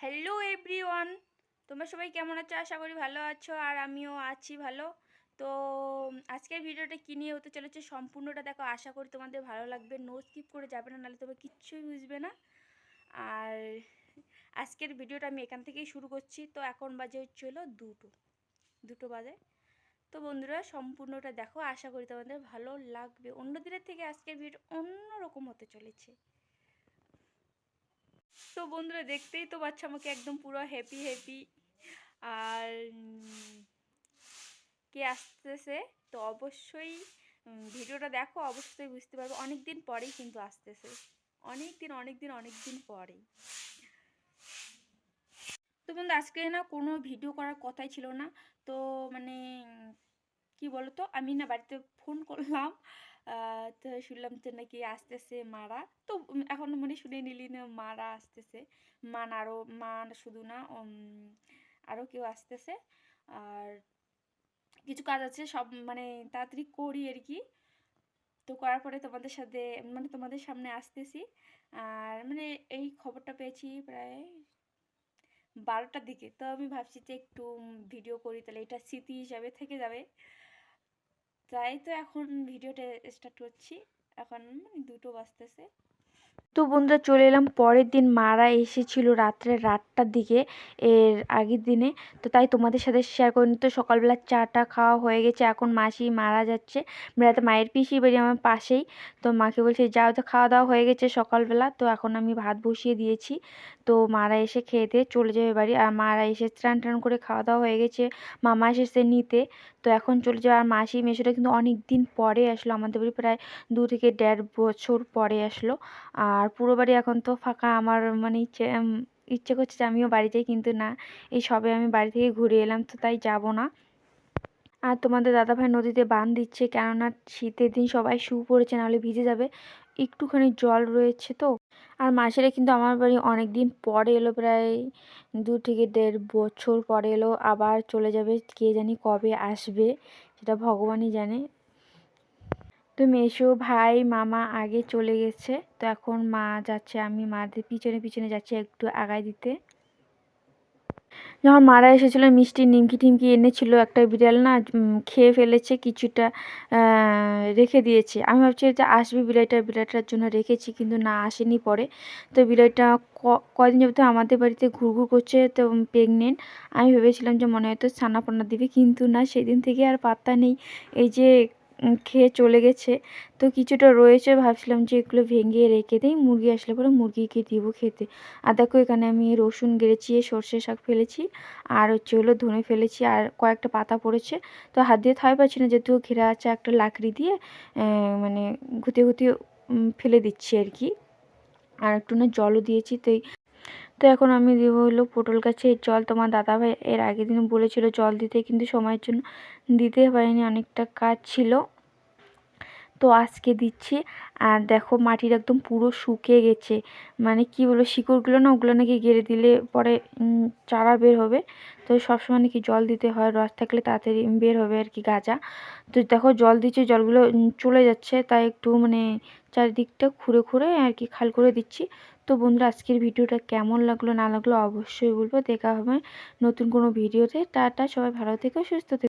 Hello everyone তোমরা সবাই কেমন আছো? আশা করি ভালো আছো, আর আমিও আছি ভালো। তো আজকের ভিডিওটা কী নিয়ে হতে চলেছে সম্পূর্ণটা দেখো, আশা করি তোমাদের ভালো লাগবে। নো স্কিপ করে যাবে না, নাহলে তবে কিচ্ছুই বুঝবে না। আর আজকের ভিডিওটা আমি এখান থেকেই শুরু করছি। তো এখন বাজে হচ্ছিল দুটো দুটো বাজে। তো বন্ধুরা, সম্পূর্ণটা দেখো, আশা করি তোমাদের ভালো লাগবে। অন্য দিনের থেকে আজকের ভিডিও অন্যরকম হতে চলেছে। তো বন্ধুরা দেখতেই তো পাচ্ছ আমাকে একদম পুরো হ্যাপি হ্যাপি আর কে আসতেছে? তো অবশ্যই ভিডিওটা দেখো, অবশ্যই বুঝতে পারবে। অনেক দিন পরেই কিন্তু আসতেছে। অনেক দিন অনেক দিন অনেক দিন পরেই। তো বন্ধু আজকে না কোনো ভিডিও করার কথাই ছিল না। তো মানে কি বলতো? আমি না বাড়িতে ফোন করলাম তো শুনলাম যে নাকি আসতেছে মারা। তো এখন মানে শুনে নিলি না মারা আসতেছে। মান আরও মান শুধু না আরও কেউ আসতেছে। আর কিছু কাজ আছে, সব মানে তাড়াতাড়ি করি আর কি। তো করার পরে তোমাদের সাথে মানে তোমাদের সামনে আসতেছি। আর মানে এই খবরটা পেয়েছি প্রায় বারোটার দিকে। তো আমি ভাবছি যে একটু ভিডিও করি, তাহলে এটা স্মৃতি হিসাবে থেকে যাবে। তাই তো এখন ভিডিওটা স্টার্ট করছি। এখন দুটো বাজতেছে। তো বন্ধুরা চলে এলাম, পরের দিন মারা এসেছিল রাত্রে রাতটার দিকে, এর আগের দিনে। তো তাই তোমাদের সাথে শেয়ার করিনি। তো সকালবেলা চাটা খাওয়া হয়ে গেছে, এখন মাসি মারা যাচ্ছে। বেড়াতে মায়ের পিসি বাড়ি আমার পাশেই। তো মাকে বলছে, যাও তো, খাওয়া দাওয়া হয়ে গেছে সকালবেলা। তো এখন আমি ভাত বসিয়ে দিয়েছি। তো মারা এসে খেয়ে দিয়ে চলে যাবে বাড়ি। আর মারা এসে স্নান টান করে খাওয়া দাওয়া হয়ে গেছে। মামা এসেছে নিতে। তো এখন চলে যাবে। আর মাসি মেশোটা কিন্তু অনেক দিন পরে আসলো। আমাদের বাড়ি প্রায় দু থেকে দেড় বছর পরে আসলো। আর পুরো বাড়ি এখন তো ফাঁকা। আমার মানে ইচ্ছে ইচ্ছে করছে যে আমিও বাড়ি যাই, কিন্তু না, এই সবে আমি বাড়ি থেকে ঘুরে এলাম, তো তাই যাব না। আর তোমাদের দাদাভাই নদীতে বান দিচ্ছে, কেননা শীতের দিন সবাই শু পড়েছে নাহলে ভিজে যাবে। একটুখানি জল রয়েছে তো। আর মাসেরা কিন্তু আমার বাড়ি অনেক দিন পরে এলো, প্রায় দু থেকে দেড় বছর পরে এলো, আবার চলে যাবে, কে জানি কবে আসবে, সেটা ভগবানই জানে। তো মেসো ভাই, মামা আগে চলে গেছে। তো এখন মা যাচ্ছে, আমি মাদের পিছনে পিছনে যাচ্ছি একটু আগায় দিতে। যখন মারা এসেছিল, মিষ্টি নিমকি টিমকি এনেছিল একটা বিড়াল না খেয়ে ফেলেছে কিছুটা রেখে দিয়েছে। আমি ভাবছি যে আসবে বিড়াইটা বিড়াইটার জন্য রেখেছি কিন্তু না আসেনি পরে। তো বিড়াইটা কদিন যাবত আমাদের বাড়িতে ঘুরঘুর করছে, তো প্রেগনেন্ট আমি ভেবেছিলাম যে মনে হয়তো ছানা দিবে, কিন্তু না, সেদিন থেকে আর পাত্তা নেই। এই যে খেয়ে চলে গেছে। তো কিছুটা রয়েছে, ভাবছিলাম যে এগুলো ভেঙে রেখে দিই, মুরগি আসলে পরে মুরগিকে দিব খেতে। আর দেখো এখানে আমি রসুন গেড়েছি, সর্ষে শাক ফেলেছি, আর হচ্ছে হলো ধনে ফেলেছি, আর কয়েকটা পাতা পড়েছে। তো হাত দিয়ে থাই পাচ্ছি না, যেহেতু ঘেরা আছে একটা লাকড়ি দিয়ে মানে ঘুতিয়ে ঘুতিয়ে ফেলে দিচ্ছি আর কি। আর একটু না জলও দিয়েছি তো তো এখন আমি দিব হলো পটল গাছে। জল তোমার দাদাভাই এর আগের দিন বলেছিল জল দিতে, কিন্তু সময়ের জন্য দিতে পারিনি, অনেকটা কাজ ছিল। তো আজকে দিচ্ছি। আর দেখো মাটির একদম পুরো শুকিয়ে গেছে। মানে কি বলো শিকড়গুলো না ওগুলো নাকি গেড়ে দিলে পরে চারা বের হবে। তো সবসময় নাকি জল দিতে হয়, রস থাকলে তাড়াতাড়ি বের হবে আর কি গাজা। তো দেখো জল দিচ্ছে, জলগুলো চলে যাচ্ছে। তাই একটু মানে চারিদিকটা খুঁড়ে খুঁড়ে আর কি খাল করে দিচ্ছি। তো বন্ধুরা, আজকের ভিডিওটা কেমন লাগল না লাগল অবশ্যই বলব। দেখা হবে নতুন কোনো ভিডিওতে। টাটা, সবাই ভালো থেকো, সুস্থ থেকো।